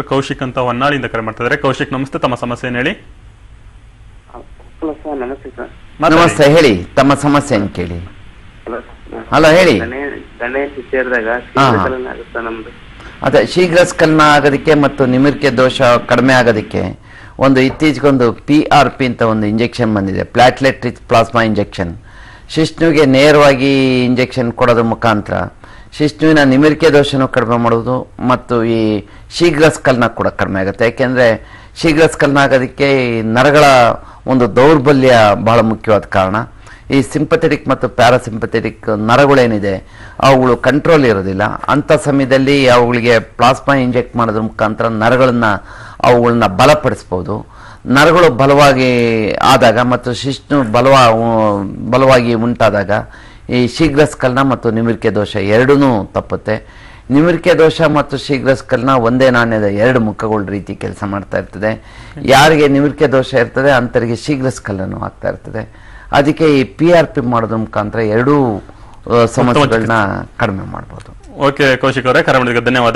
Doctor Kaushik ಅಂತ ಹೊನ್ನಾಳಿಯಿಂದ ಕರೆ ಮಾಡ್ತಾ ಇದ್ದಾರೆ ಕೌಶಿಕ್ ನಮಸ್ತೆ. ತಮ್ಮ ಸಮಸ್ಯೆ ಏನ್ ಹೇಳಿ? ನಮಸ್ತೆ ಸರ್. ನಮಸ್ತೆ ಹೇಳಿ. ತಮ್ಮ ಸಮಸ್ಯೆ ಕೇಳಿ? ಹಲೋ ಹೇಳಿ. ಅದೇ ಶೀಘ್ರ ಸ್ಕನ್ನ ಆಗೋದಕ್ಕೆ ಮತ್ತು ನಿಮಿರ್ಕೆ ದೋಷ ಕಡಿಮೆ ಆಗೋದಕ್ಕೆ ಒಂದು ಇತ್ತೀಚೆಗೊಂದು ಪಿ ಆರ್ ಪಿ ಅಂತ ಒಂದು ಇಂಜೆಕ್ಷನ್ ಬಂದಿದೆ. ಪ್ಲಾಟ್ಲೆಟ್ ರಿಚ್ ಪ್ಲಾಸ್ಮಾ ಇಂಜೆಕ್ಷನ್ ಶಿಷ್ಣುಗೆ ನೇರವಾಗಿ ಇಂಜೆಕ್ಷನ್ ಕೊಡೋದು ಮುಖಾಂತರ ಶಿಶ್ನುವಿನ ನಿಮಿರಿಕೆ ದೋಷನೂ ಕಡಿಮೆ ಮಾಡೋದು ಮತ್ತು ಈ ಶೀಘ್ರ ಸ್ಕಲ್ನ ಕೂಡ ಕಡಿಮೆ ಆಗುತ್ತೆ. ಯಾಕೆಂದರೆ ಶೀಘ್ರ ಸ್ಕಲ್ನ ಆಗೋದಕ್ಕೆ ಈ ನರಗಳ ಒಂದು ದೌರ್ಬಲ್ಯ ಬಹಳ ಮುಖ್ಯವಾದ ಕಾರಣ. ಈ ಸಿಂಪಥೆಟಿಕ್ ಮತ್ತು ಪ್ಯಾರಾಸಿಂಪಥೆಟಿಕ್ ನರಗಳೇನಿದೆ, ಅವುಗಳು ಕಂಟ್ರೋಲ್ ಇರೋದಿಲ್ಲ. ಅಂಥ ಸಮಯದಲ್ಲಿ ಅವುಗಳಿಗೆ ಪ್ಲಾಸ್ಮಾ ಇಂಜೆಕ್ಟ್ ಮಾಡೋದ್ರ ಮುಖಾಂತರ ನರಗಳನ್ನು ಅವುಗಳನ್ನ ಬಲಪಡಿಸ್ಬೋದು. ನರಗಳು ಬಲವಾಗಿ ಆದಾಗ ಮತ್ತು ಶಿಷ್ಣು ಬಲವ ಬಲವಾಗಿ ಉಂಟಾದಾಗ ಈ ಶೀಘ್ರ ಸ್ಖಲನ ಮತ್ತು ನಿಮಿರಿಕೆ ದೋಷ ಎರಡೂ ತಪ್ಪುತ್ತೆ. ನಿಮಿರಿಕೆ ದೋಷ ಮತ್ತು ಶೀಘ್ರ ಸ್ಖಲನ ಒಂದೇ ನಾಣ್ಯದ ಎರಡು ಮುಖಗಳ ರೀತಿ ಕೆಲಸ ಮಾಡ್ತಾ ಇರ್ತದೆ. ಯಾರಿಗೆ ನಿಮಿರಿಕೆ ದೋಷ ಇರ್ತದೆ ಅಂಥರಿಗೆ ಶೀಘ್ರ ಸ್ಖಲನ ಆಗ್ತಾ ಇರ್ತದೆ. ಅದಕ್ಕೆ ಈ ಪಿ ಆರ್ ಪಿ ಮಾಡೋದ್ರ ಮುಖಾಂತರ ಎರಡೂ ಸಮಸ್ಯೆಗಳನ್ನ ಕಡಿಮೆ ಮಾಡ್ಬೋದು. ಓಕೆ, ಕೌಶಿಕ್ ಅವರೇ ಕರೆ ಧನ್ಯವಾದ.